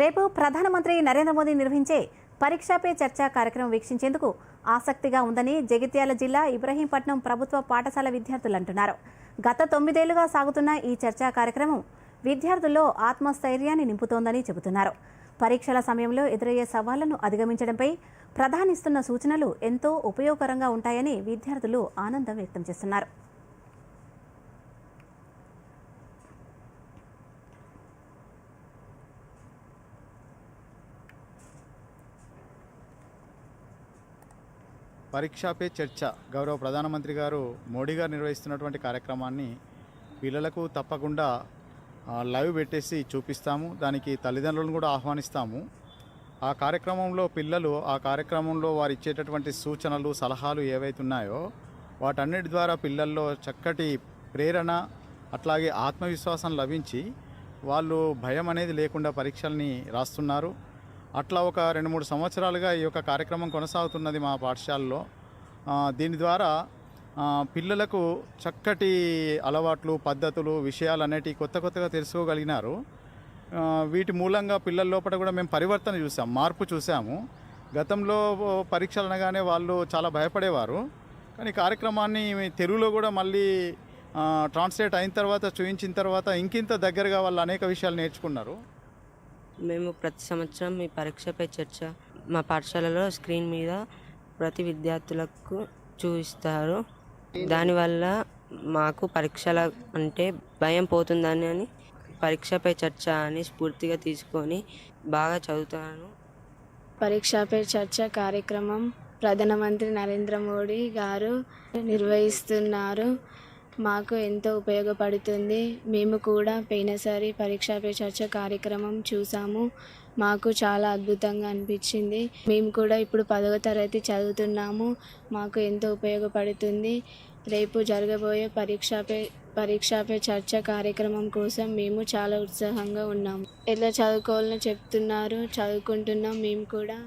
రేపు ప్రధానమంత్రి నరేంద్ర మోదీ నిర్వహించే పరీక్షా పే చర్చ కార్యక్రమం వీక్షించేందుకు ఆసక్తిగా ఉందని జగిత్యాల జిల్లా ఇబ్రహీంపట్నం ప్రభుత్వ పాఠశాల విద్యార్థులు అంటున్నారు. గత తొమ్మిదేళ్ళుగా సాగుతున్న ఈ చర్చా కార్యక్రమం విద్యార్థుల్లో ఆత్మస్థైర్యాన్ని నింపుతోందని చెబుతున్నారు. పరీక్షల సమయంలో ఎదురయ్యే సవాళ్ళను అధిగమించడంపై ప్రధానిస్తున్న సూచనలు ఎంతో ఉపయోగకరంగా ఉంటాయని విద్యార్థులు ఆనందం వ్యక్తం చేస్తున్నారు. పరీక్షా పే చర్చ. గౌరవ ప్రధానమంత్రి గారు మోడీ గారు నిర్వహిస్తున్నటువంటి కార్యక్రమాన్ని పిల్లలకు తప్పకుండా లైవ్ పెట్టేసి చూపిస్తాము. దానికి తల్లిదండ్రులను కూడా ఆహ్వానిస్తాము. ఆ కార్యక్రమంలో పిల్లలు ఆ కార్యక్రమంలో వారు ఇచ్చేటటువంటి సూచనలు సలహాలు ఏవైతే ఉన్నాయో వాటన్నిటి ద్వారా పిల్లల్లో చక్కటి ప్రేరణ అట్లాగే ఆత్మవిశ్వాసం లభించి వాళ్ళు భయం అనేది లేకుండా పరీక్షల్ని రాస్తున్నారు. అట్లా ఒక రెండు మూడు సంవత్సరాలుగా ఈ యొక్క కార్యక్రమం కొనసాగుతున్నది మా పాఠశాలలో. దీని ద్వారా పిల్లలకు చక్కటి అలవాట్లు పద్ధతులు విషయాలు అనేటివి కొత్త కొత్తగా తెలుసుకోగలిగినారు. వీటి మూలంగా పిల్లల లోపల కూడా మేము పరివర్తన చూసాం మార్పు చూసాము. గతంలో పరీక్షలు అనగానే వాళ్ళు చాలా భయపడేవారు. కానీ కార్యక్రమాన్ని తెలుగులో కూడా మళ్ళీ ట్రాన్స్లేట్ అయిన తర్వాత చూపించిన తర్వాత ఇంకింత దగ్గరగా వాళ్ళు అనేక విషయాలు నేర్చుకున్నారు. మేము ప్రతి సంవత్సరం ఈ పరీక్షపై చర్చ మా పాఠశాలలో స్క్రీన్ మీద ప్రతి విద్యార్థులకు చూపిస్తారు. దానివల్ల మాకు పరీక్షల అంటే భయం పోతుందని అని పరీక్షపై చర్చ అని స్ఫూర్తిగా తీసుకొని బాగా చదువుతాను. పరీక్షపై చర్చ కార్యక్రమం ప్రధానమంత్రి నరేంద్ర మోడీ గారు నిర్వహిస్తున్నారు. మాకు ఎంతో ఉపయోగపడుతుంది. మేము కూడా పోయినసారి పరీక్షపై చర్చ కార్యక్రమం చూసాము. మాకు చాలా అద్భుతంగా అనిపించింది. మేము కూడా ఇప్పుడు పదవ తరగతి చదువుతున్నాము. మాకు ఎంతో ఉపయోగపడుతుంది. రేపు జరగబోయే పరీక్షపై పరీక్షపై చర్చ కార్యక్రమం కోసం మేము చాలా ఉత్సాహంగా ఉన్నాము. ఎలా చదువుకోవాలని చెప్తున్నారు? చదువుకుంటున్నాం మేము కూడా.